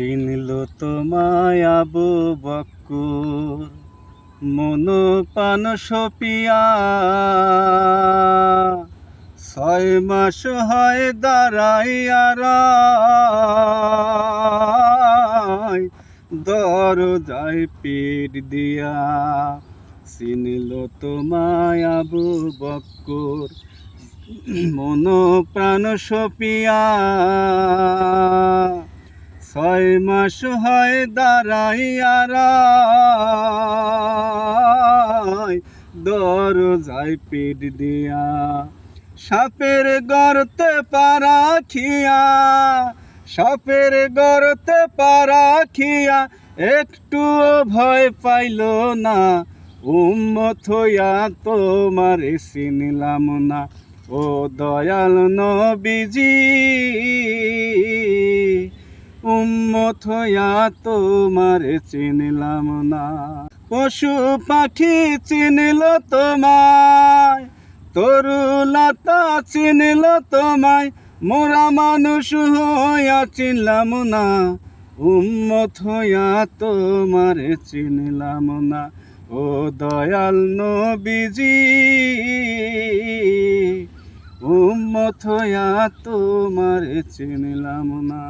চিনিল তোমায় আবু বক্কুর মনো পান সপিয়া। ছয় মাস হয় দাঁড়াইয়ার দরজায় পিট দিয়া। চিনিল তোমায় আবু বক্কুর মন প্রাণ সপিয়া। ছয় মাস হয় দাঁড়াইয়ার। দরজায় পিঠ দিয়া সাপের গর্তে পারা খিয়া সাপের গর্তে পারা খিয়া একটু ভয় পাইল না। উম্মত হইয়া তোমার চিনিলাম না। ও দয়াল নবীজি উম্মত তোমার চিনিলাম না। পশু পাখি চিনিল তোমায়, তরুলতা চিনিল তোমায়, মোরা মানুষ হইয়া চিনলাম না। উম্মত হইয়া তোমার চিনলাম না। ও দয়াল নবীজি, উম্মত হইয়া তোমার চিনলাম না।